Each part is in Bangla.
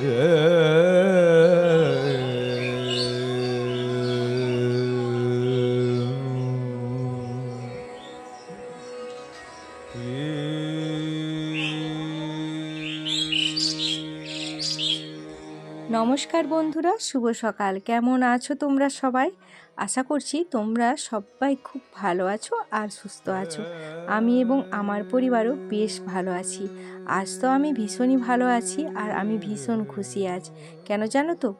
নমস্কার বন্ধুরা, শুভ সকাল। কেমন আছো তোমরা সবাই? আশা করছি তোমরা সবাই খুব ভালো আছো আর সুস্থ আছো। আমি এবং আমার পরিবারও বেশ ভালো আছি। আজ তো আমি ভীষণই ভালো আছি আর আমি ভীষণ খুশি আজ। কেন জানো তো?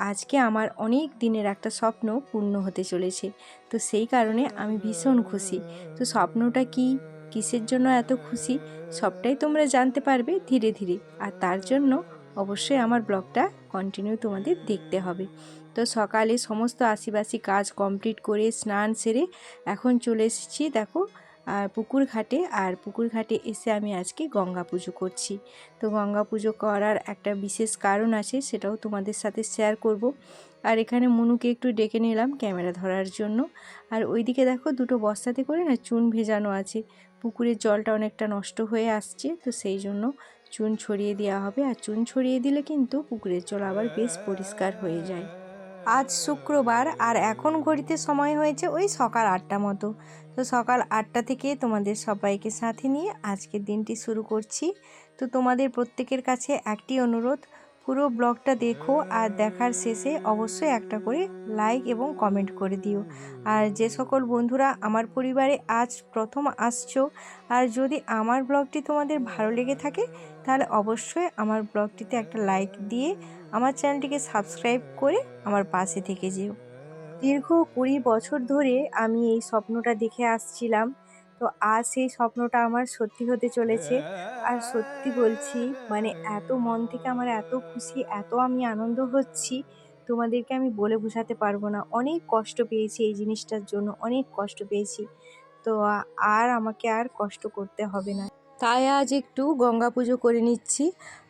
আজকে আমার অনেক দিনের একটা স্বপ্ন পূর্ণ হতে চলেছে। তো সেই কারণে আমি ভীষণ খুশি। তো স্বপ্নটা কি? কিসের জন্য এত খুশি? সবটাই তোমরা জানতে পারবে ধীরে ধীরে। আর তার জন্য অবশ্যই আমার ব্লগটা কন্টিনিউ তোমাদের দেখতে হবে। তো সকালে সমস্ত আশিবাসি কাজ কমপ্লিট করে স্নান সেরে এখন চলে এসেছি দেখো আর পুকুর ঘাটে, আর পুকুর ঘাটে এসে আমি আজকে গঙ্গা পুজো করছি। তো গঙ্গা পুজো করার একটা বিশেষ কারণ আছে, সেটাও তোমাদের সাথে শেয়ার করব। আর এখানে মনুকে একটু ডেকে নিলাম ক্যামেরা ধরার জন্য। আর ওইদিকে দেখো দুটো বস্তাতে করে না চুন ভেজানো আছে। পুকুরের জলটা অনেকটা নষ্ট হয়ে আসছে, তো সেই জন্য চুন ছড়িয়ে দেওয়া হবে। আর চুন ছড়িয়ে দিলে কিন্তু পুকুরের জল আবার বেশ পরিষ্কার হয়ে যায়। আজ শুক্রবার আর এখন ঘড়িতে সময় হয়েছে ওই সকাল আটটা মতো। তো সকাল আটটা থেকে তোমাদের সবাইকে সাথে নিয়ে আজকের দিনটি শুরু করছি। তো তোমাদের প্রত্যেকের কাছে একটি অনুরোধ, পুরো ব্লগটা দেখো আর দেখার শেষে অবশ্যই একটা করে লাইক এবং কমেন্ট করে দিও। আর যে সকল বন্ধুরা আমার পরিবারে আজ প্রথম আসছো আর যদি আমার ব্লগটি তোমাদের ভালো লেগে থাকে, তাহলে অবশ্যই আমার ব্লগটিতে একটা লাইক দিয়ে আমার চ্যানেলটিকে সাবস্ক্রাইব করে আমার পাশে থেকে যেও। দীর্ঘ কুড়ি বছর ধরে আমি এই স্বপ্নটা দেখে আসছিলাম। তো আজ সেই স্বপ্নটা আমার সত্যি হতে চলেছে। আর সত্যি বলছি মানে এত মন থেকে আমার এত খুশি, এত আমি আনন্দ হচ্ছি, তোমাদেরকে আমি বলে বোঝাতে পারব না। অনেক কষ্ট পেয়েছি এই জিনিসটার জন্য, অনেক কষ্ট পেয়েছি। তো আর আমাকে আর কষ্ট করতে হবে না। তাই আজ একটু গঙ্গা পুজো করে নিচ্ছি।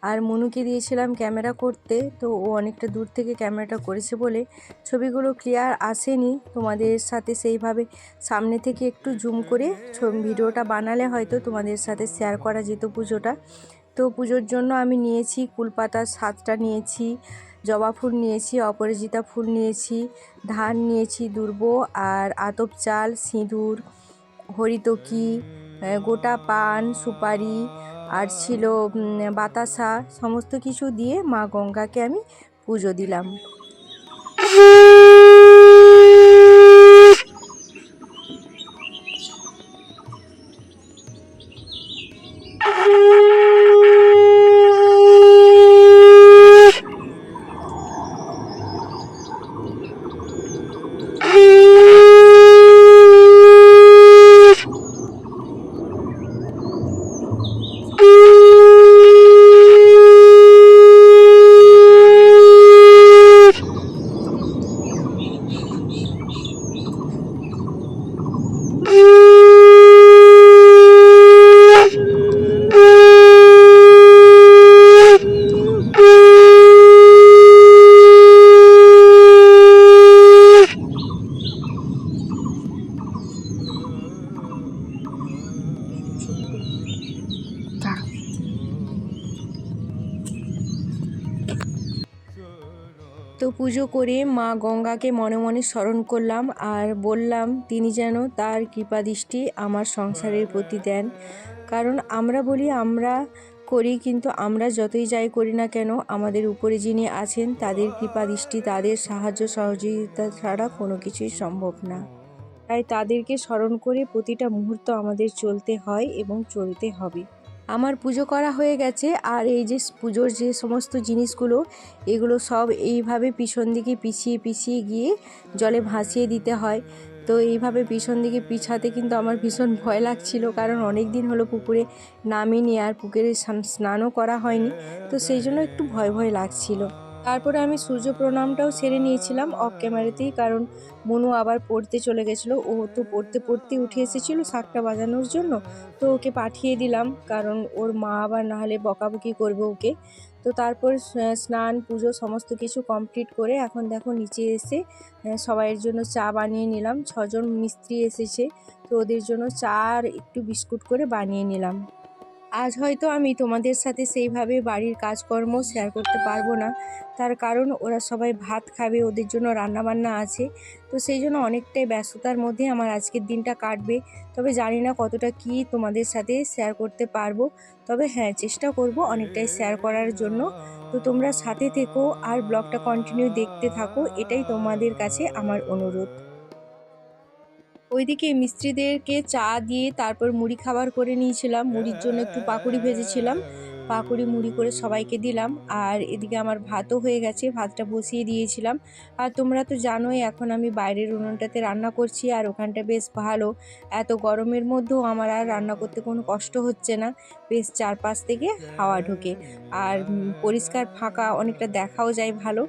আর মনুকে দিয়েছিলাম ক্যামেরা করতে, তো ও অনেকটা দূর থেকে ক্যামেরাটা করেছে বলে ছবিগুলো ক্লিয়ার আসেনি। তোমাদের সাথে সেইভাবে সামনে থেকে একটু জুম করে ভিডিওটা বানালে হয়তো তোমাদের সাথে শেয়ার করা যেত পুজোটা। তো পুজোর জন্য আমি নিয়েছি কুলপাতার সাতটা নিয়েছি, জবা ফুল নিয়েছি, অপরাজিতা ফুল নিয়েছি, ধান নিয়েছি দুর্ব, আর আতপ চাল, সিঁদুর, হরিতকি গোটা পান সুপারি আর ছিল বাতাসা সমস্ত কিছু দিয়ে মা গঙ্গাকে আমি পুজো দিলাম। পুজো করে মা গঙ্গাকে মনে মনে স্মরণ করলাম আর বললাম, তিনি যেন তার কৃপা দৃষ্টি আমার সংসারের প্রতি দেন। কারণ আমরা বলি আমরা করি, কিন্তু আমরা যতই যাই করি না কেন, আমাদের উপরে যিনি আছেন, তাদের কৃপা দৃষ্টি, তাদের সাহায্য সহযোগিতা ছাড়া কোনো কিছুই সম্ভব না। তাই তাদেরকে স্মরণ করে প্রতিটা মুহূর্ত আমাদের চলতে হয় এবং চলতে হবে। আমার পুজো করা হয়ে গেছে আর এই যে পুজোর যে সমস্ত জিনিসগুলো, এগুলো সব এইভাবে পিছন দিকে পিছিয়ে পিছিয়ে গিয়ে জলে ভাসিয়ে দিতে হয়। তো এইভাবে পিছন দিকে পিছাতে কিন্তু আমার ভীষণ ভয় লাগছিল, কারণ অনেক দিন হলো পুকুরে নামিনি আর পুকুরে স্নানও করা হয়নি। তো সেই জন্য একটু ভয় ভয় লাগছিল। তারপরে আমি সূর্য প্রণামটাও সেরে নিয়েছিলাম অফ ক্যামেরাতেই কারণ মনু আবার পড়তে চলে গেছিল। ও তো পড়তে পড়তে উঠে এসেছিল শাকটা বাজানোর জন্য। তো ওকে পাঠিয়ে দিলাম, কারণ ওর মা আবার নাহলে বকাবকি করবে ওকে। তো তারপর স্নান, পুজো সমস্ত কিছু কমপ্লিট করে এখন দেখো নিচে এসে সবাইয়ের জন্য চা বানিয়ে নিলাম। ছজন মিস্ত্রি এসেছে, তো ওদের জন্য চা আর একটু বিস্কুট করে বানিয়ে নিলাম। আজ হয়তো আমি তোমাদের সাথে সেইভাবে বাড়ির কাজকর্ম শেয়ার করতে পারব না। তার কারণ ওরা সবাই ভাত খাবে, ওদের জন্য রান্নাবান্না আছে। তো সেই জন্য অনেকটাই ব্যস্ততার মধ্যে আমার আজকের দিনটা কাটবে। তবে জানি না কতটা কি তোমাদের সাথে শেয়ার করতে পারব। তবে হ্যাঁ চেষ্টা করব অনেকটাই শেয়ার করার জন্য। তো তোমরা সাথে থেকো আর ব্লগটা কন্টিনিউ দেখতে থাকো। এটাই তোমাদের কাছে আমার অনুরোধ। ওইদিকে মিস্ত্রিদেরকে চা দিয়ে তারপর মুড়ি খাবার করে নিয়েছিলাম। মুড়ির জন্য একটু পাকুড়ি ভেজেছিলাম। পাকুড়ি, মুড়ি করে সবাইকে দিলাম। আর এদিকে আমার ভাতও হয়ে গেছে, ভাতটা বসিয়ে দিয়েছিলাম। আর তোমরা তো জানোই, এখন আমি বাইরের উনুনটাতে রান্না করছি আর ওখানটা বেশ ভালো। এত গরমের মধ্যেও আমার আর রান্না করতে কোনো কষ্ট হচ্ছে না। বেশ চারপাশ থেকে হাওয়া ঢোকে। আর পরিষ্কার, ফাঁকা, অনেকটা দেখাও যায় ভালো।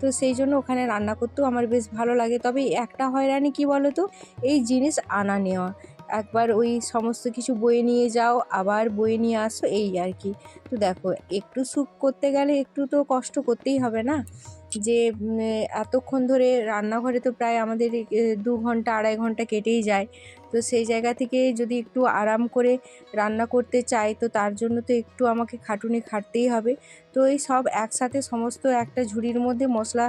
তো সেই জন্য ওখানে রান্না করতেও আমার বেশ ভালো লাগে। তবে একটা হয়রানি কি বলো তো এই জিনিস আনা নেওয়া। একবার ওই সমস্ত কিছু বয়ে নিয়ে যাও, আবার বয়ে নিয়ে আসো, এই আর কি। তো দেখো, একটু স্যুপ করতে গেলে একটু তো কষ্ট করতেই হবে না? যে এতক্ষণ ধরে রান্নাঘরে তো প্রায় আমাদের দু ঘণ্টা, আড়াই ঘণ্টা কেটেই যায়। তো সেই জায়গা থেকে যদি একটু আরাম করে রান্না করতে চাই, তো তার জন্য তো একটু আমাকে খাটুনি খাটতেই হবে। তো এই সব একসাথে সমস্ত একটা ঝুড়ির মধ্যে মশলা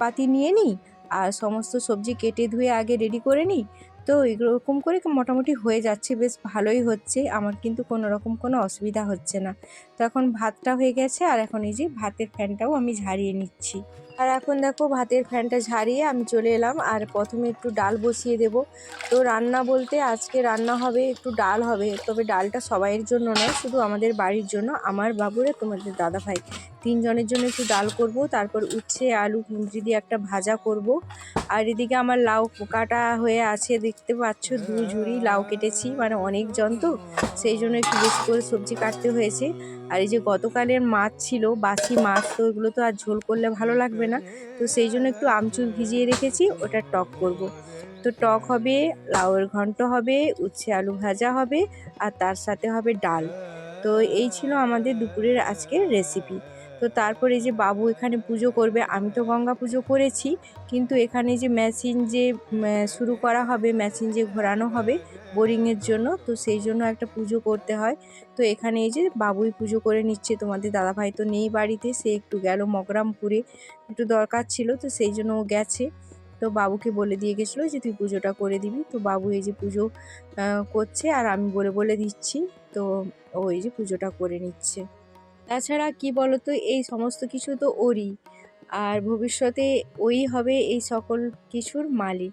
পাতি নিয়ে নিই, আর সমস্ত সবজি কেটে ধুয়ে আগে রেডি করে নিই। তো এরকম করে মোটামুটি হয়ে যাচ্ছে, বেশ ভালোই হচ্ছে। আমার কিন্তু কোনো রকম কোনো অসুবিধা হচ্ছে না। তো এখন ভাতটা হয়ে গেছে আর এখন এই যে ভাতের ফ্যানটাও আমি ঝারিয়ে নিচ্ছি। আর এখন দেখো ভাতের ফ্যানটা ঝারিয়ে আমি চলে এলাম। আর প্রথমে একটু ডাল বসিয়ে দেব। তো রান্না বলতে আজকে রান্না হবে একটু ডাল হবে, তবে ডালটা সবাইয়ের জন্য নয়, শুধু আমাদের বাড়ির জন্য। আমার বাবুরে, তোমাদের দাদা ভাই তিনজনের জন্য একটু ডাল করব, তারপর উচ্ছে, আলু কুঁদরি দিয়ে একটা ভাজা করব। আর এদিকে আমার লাউ কাটা হয়ে আছে, দেখতে পাচ্ছ দু ঝুড়ি লাউ কেটেছি মানে অনেক জন তো, সেই জন্য একটু বেশি করে সবজি কাটতে হয়েছে। আর এই যে গতকালের মাছ ছিল, বাসি মাছ, তো ওগুলো তো আর ঝোল করলে ভালো লাগবে না। তো সেই জন্য একটু আমচুর ভিজিয়ে রেখেছি, ওটা টক করব। তো টক হবে, লাউয়ের ঘন্ট হবে, উচ্ছে আলু ভাজা হবে, আর তার সাথে হবে ডাল। তো এই ছিল আমাদের দুপুরের আজকের রেসিপি তো তারপরে যে বাবু এখানে পুজো করবে, আমি তো গঙ্গা পুজো করেছি, কিন্তু এখানে যে মেশিন যে শুরু করা হবে মেশিন যে ঘোরানো হবে বোরিংয়ের জন্য, তো সেই জন্য একটা পুজো করতে হয়। তো এখানে এই যে বাবুই পুজো করে নিচ্ছে, তোমাদের দাদাভাই তো নেই বাড়িতে, সে একটু গেল মগরামপুরে একটু দরকার ছিল, তো সেই জন্য ও গেছে। তো বাবুকে বলে দিয়ে গেছিল যে, তুই পুজোটা করে দিবি। তো বাবু এই যে পুজো করছে, আর আমি বলে বলে দিচ্ছি, তো ও এই যে পুজোটা করে নিচ্ছে। তাছাড়া কি বলতো, এই সমস্ত কিছু তো ওরই। আর ভবিষ্যতে ওই হবে এই সকল কিছুর মালিক।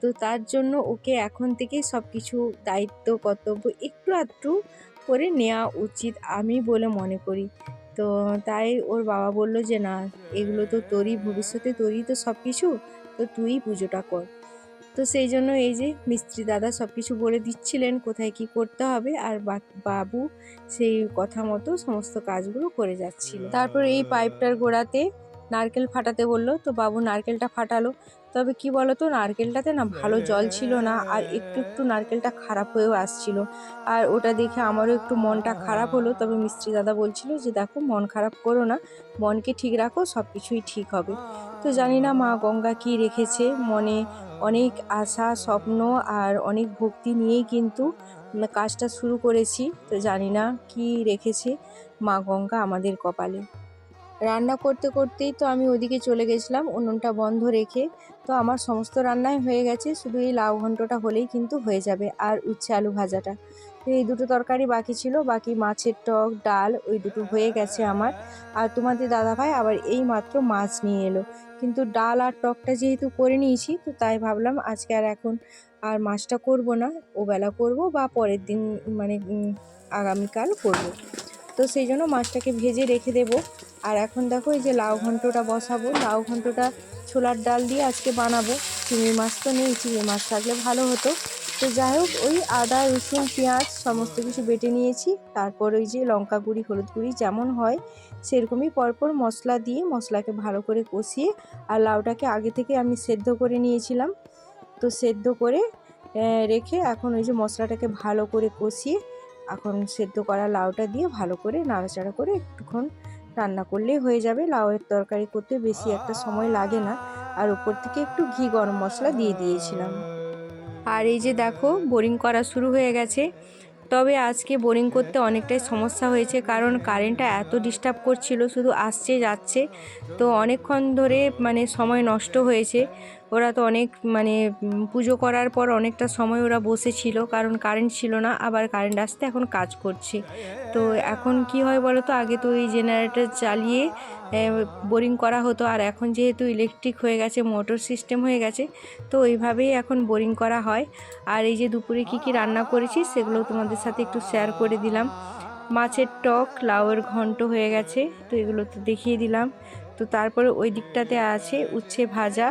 তো তার জন্য ওকে এখন থেকেই সব কিছু দায়িত্ব, কর্তব্য একটু আধটু করে নেওয়া উচিত আমি বলে মনে করি। তো তাই ওর বাবা বলল যে, না, এগুলো তো তোরই, ভবিষ্যতে তোরই তো সব কিছু তো তুই পুজোটা কর। তো সেই জন্য এই যে মিস্ত্রি দাদা সব কিছু বলে দিচ্ছিলেন কোথায় কি করতে হবে আর বাবু সেই কথা মতো সমস্ত কাজগুলো করে যাচ্ছিল। তারপর এই পাইপটার গোড়াতে নারকেল ফাটাতে বলল, তো বাবু নারকেলটা ফাটালো, তবে কি বলতো নারকেলটাতে না ভালো জল ছিল না আর একটু একটু নারকেলটা খারাপ হয়েও আসছিল। আর ওটা দেখে আমারও একটু মনটা খারাপ হলো, তবে মিস্ত্রি দাদা বলছিল যে, দেখো মন খারাপ করো না, মনকে ঠিক রাখো সব কিছুই ঠিক হবে। তো জানি না মা গঙ্গা কি রেখেছে। মনে অনেক আশা, স্বপ্ন আর অনেক ভক্তি নিয়েই কিন্তু কাজটা শুরু করেছি। তো জানি না কি রেখেছে মা গঙ্গা আমাদের কপালে। রান্না করতে করতেই তো আমি ওদিকে চলে গেছিলাম উনুনটা বন্ধ রেখে। তো আমার সমস্ত রান্নাই হয়ে গেছে, শুধু এই লাউ ঘন্টটা হলেই কিন্তু হয়ে যাবে আর উচ্ছে আলু ভাজাটা। এই দুটো তরকারি বাকি ছিল, বাকি মাছের টক, ডাল, ওই দুটো হয়ে গেছে আমার। আর তোমাদের দাদাভাই আবার এই মাত্র মাছ নিয়ে এলো। কিন্তু ডাল আর টকটা যেহেতু করে নিয়েছি, তো তাই ভাবলাম আজকে আর এখন আর মাছটা করব না। ওবেলা করব বা পরের দিন মানে আগামীকাল করব। তো সেই জন্য মাছটাকে ভেজে রেখে দেবো। আর এখন দেখো এই যে লাউ ঘন্টটা বসাবো। লাউ ঘন্টটা ছোলার ডাল দিয়ে আজকে বানাবো। চিংড়ি মাছ তো নেই, চিংড়ি মাছ থাকলে ভালো হতো। তো যাই হোক, ওই আদা, রসুন, পেঁয়াজ সমস্ত কিছু বেটে নিয়েছি। তারপর ওই যে লঙ্কা গুঁড়ি, হলুদ গুঁড়ি যেমন হয়, সেরকমই পরপর মশলা দিয়ে মশলাকে ভালো করে কষিয়ে আর লাউটাকে আগে থেকে আমি সেদ্ধ করে নিয়েছিলাম। তো সেদ্ধ করে রেখে এখন ওই যে মশলাটাকে ভালো করে কষিয়ে এখন সেদ্ধ করা লাউটা দিয়ে ভালো করে নাড়াচাড়া করে একটুক্ষণ রান্না করলেই হয়ে যাবে। লাউয়ের তরকারি করতে বেশি একটা সময় লাগে না। আর উপর থেকে একটু ঘি গরম মশলা দিয়ে দিয়েছিলাম। আর এই যে দেখো বোরিং করা শুরু হয়ে গেছে। তবে আজকে বোরিং করতে অনেকটাই সমস্যা হয়েছে, কারণ কারেন্টটা এত ডিস্টার্ব করছিল, শুধু আসছে, যাচ্ছে। তো অনেকক্ষণ ধরে মানে সময় নষ্ট হয়েছে। ওরা তো অনেক মানে পুজো করার পর অনেকটা সময় ওরা বসেছিল, কারণ কারেন্ট ছিল না, আবার কারেন্ট আসতে এখন কাজ করছে। তো এখন কি হয় বলো তো আগে তো এই জেনারেটর চালিয়ে বোরিং করা হতো, আর এখন যেহেতু ইলেকট্রিক হয়ে গেছে মোটর সিস্টেম হয়ে গেছে, তো ওইভাবেই এখন বোরিং করা হয়। আর এই যে দুপুরে কি কি রান্না করেছি, সেগুলো তোমাদের সাথে একটু শেয়ার করে দিলাম। মাছের টক, লাউয়ের ঘন্ট হয়ে গেছে, তো এগুলো তো দেখিয়ে দিলাম। তো তারপরে ওই দিকটাতে আছে উচ্ছে ভাজা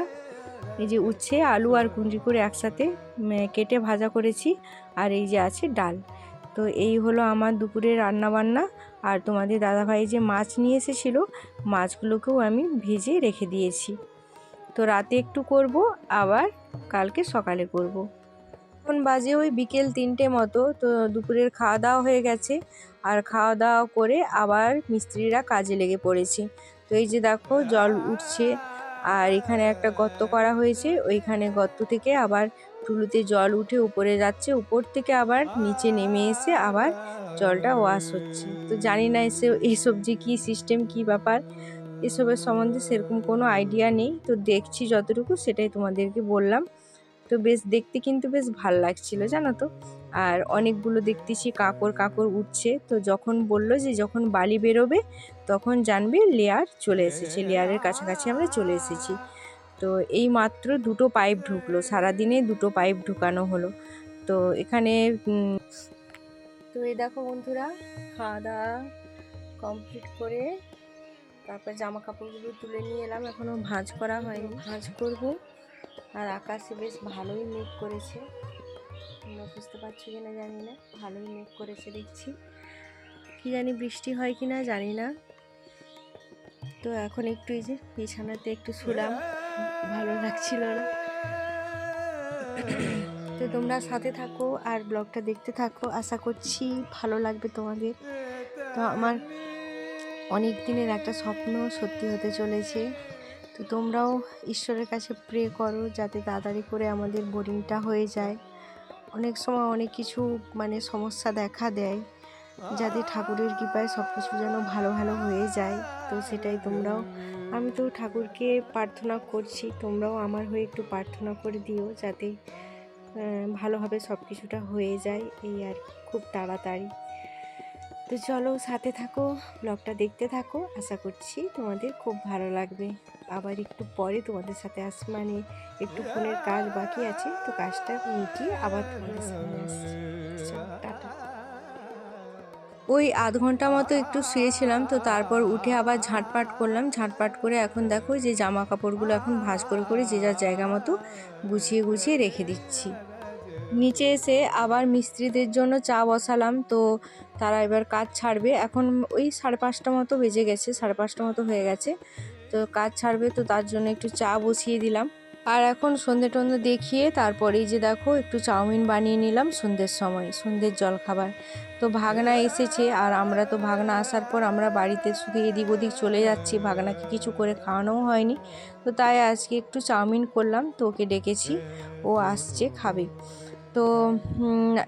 এই যে উচ্ছে, আলু আর কুঞ্জি করে একসাথে কেটে ভাজা করেছি। আর এই যে আছে ডাল। তো এই হলো আমার দুপুরে রান্না বান্না আর তোমাদের দাদাভাই যে মাছ নিয়ে এসেছিল, মাছগুলোকেও আমি ভেজে রেখে দিয়েছি। তো রাতে একটু করব, আবার কালকে সকালে করব। এখন বাজে ওই বিকেল তিনটে মতো, তো দুপুরের খাওয়া দাওয়া হয়ে গেছে। আর খাওয়া দাওয়া করে আবার মিস্ত্রিরা কাজে লেগে পড়েছে। তো এই যে দেখো, জল উঠছে। আর এখানে একটা গর্ত করা হয়েছে। ওইখানে গর্ত থেকে আবার টুলুতে জল উঠে উপরে যাচ্ছে। উপর থেকে আবার নিচে নেমে এসে আবার জলটা ওয়াশ হচ্ছে। তো জানি না এসে এসব যে কী সিস্টেম কী ব্যাপার, এসবের সম্বন্ধে সেরকম কোনো আইডিয়া নেই। তো দেখছি যতটুকু, সেটাই তোমাদেরকে বললাম। তো বেশ দেখতে কিন্তু বেশ ভালো লাগছিল, জানো তো? আর অনেকগুলো দেখতেছি কাকড় কাকড় উঠছে, তো যখন বলল যে যখন বালি বেরোবে, তখন জানবে লেয়ার চলে এসেছে, লেয়ারের কাছাকাছি আমরা চলে এসেছি। তো এই মাত্র দুটো পাইপ ঢুকলো, সারাদিনে দুটো পাইপ ঢুকানো হলো। তো এখানে তো এই দেখো বন্ধুরা, খাওয়া দাওয়া কমপ্লিট করে তারপর জামা কাপড়গুলো তুলে নিয়ে এলাম। এখনও ভাঁজ করা হয়নি, ভাঁজ করব। আর আকাশে বেশ ভালোই মেঘ করেছে। তোমরা বুঝতে পারছ কি না জানি না। ভালোই মেঘ করেছে দেখছি। কি জানি বৃষ্টি হয় কি না জানি না। তো এখন একটু এই যে বিছানাতে একটু শুলাম। ভালো লাগছিল না। তো তোমরা সাথে থাকো আর ব্লগটা দেখতে থাকো। আশা করছি ভালো লাগবে তোমাদের। তো আমার অনেক দিনের একটা স্বপ্ন সত্যি হতে চলেছে। তো তোমরাও ঈশ্বরের কাছে প্রে করো যাতে তাড়াতাড়ি করে আমাদের বোরিংটা হয়ে যায়। অনেক সময় অনেক কিছু মানে সমস্যা দেখা দেয়, যাতে ঠাকুরের কৃপায় সব কিছু যেন ভালো ভালো হয়ে যায়। তো সেটাই তোমরাও, আমি তো ঠাকুরকে প্রার্থনা করছি, তোমরাও আমার হয়ে একটু প্রার্থনা করে দিও যাতে ভালোভাবে সব কিছুটা হয়ে যায়, এই আর খুব তাড়াতাড়ি। তো চলো সাথে থাকো ব্লগটা দেখতে থাকো। আশা করছি তোমাদের খুব ভালো লাগবে। আবার একটু পরে তোমাদের সাথে আস মানে একটু ফোনের কাজ বাকি আছে, তো কাজটা মিটিয়ে আবার তোমাদের সামনে ওই আধ ঘণ্টা মতো একটু শুয়েছিলাম, তো তারপর উঠে আবার ঝাঁটপাট করলাম। ঝাঁটপাট করে এখন দেখো যে জামা কাপড়গুলো এখন ভাঁজ করে করে যে যার জায়গা মতো গুছিয়ে গুছিয়ে রেখে দিচ্ছি। নিচে এসে আবার মিস্ত্রিদের জন্য চা বসালাম। তো তারা এবার কাজ ছাড়বে। এখন ওই সাড়ে পাঁচটা মতো বেজে গেছে, সাড়ে পাঁচটা মতো হয়ে গেছে। তো কাজ ছাড়বে, তো তার জন্য একটু চা বসিয়ে দিলাম। আর এখন সন্ধে টন্ধে দেখিয়ে তারপরেই যে দেখো, একটু চাউমিন বানিয়ে নিলাম সন্ধ্যের সময়, সন্ধ্যের জলখাবার। তো ভাগনা এসেছে আর আমরা তো ভাগনা আসার পর আমরা বাড়িতে শুধু এদিক ওদিক চলে যাচ্ছি। ভাগনাকে কিছু করে খাওয়ানোও হয়নি। তো তাই আজকে একটু চাউমিন করলাম, তো ওকে ডেকেছি। ও আসছে, খাবে। তো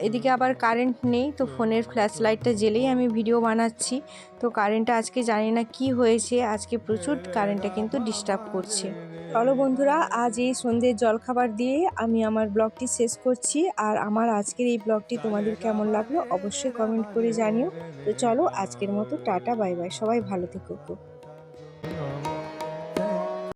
এদিকে আবার কারেন্ট নেই, তো ফোনের ফ্ল্যাশ লাইটটা জ্বেলেই আমি ভিডিও বানাচ্ছি। তো কারেন্টটা আজকে জানি না কি হয়েছে, আজকে প্রচুর কারেন্টটা কিন্তু ডিস্টার্ব করছে। চলো বন্ধুরা, আজ এই সন্ধ্যের জলখাবার দিয়ে আমি আমার ব্লগটি শেষ করছি। আর আমার আজকের এই ব্লগটি তোমাদের কেমন লাগল অবশ্যই কমেন্ট করে জানিও। তো চলো আজকের মতো টাটা বাই বাই সবাই ভালো থেকো।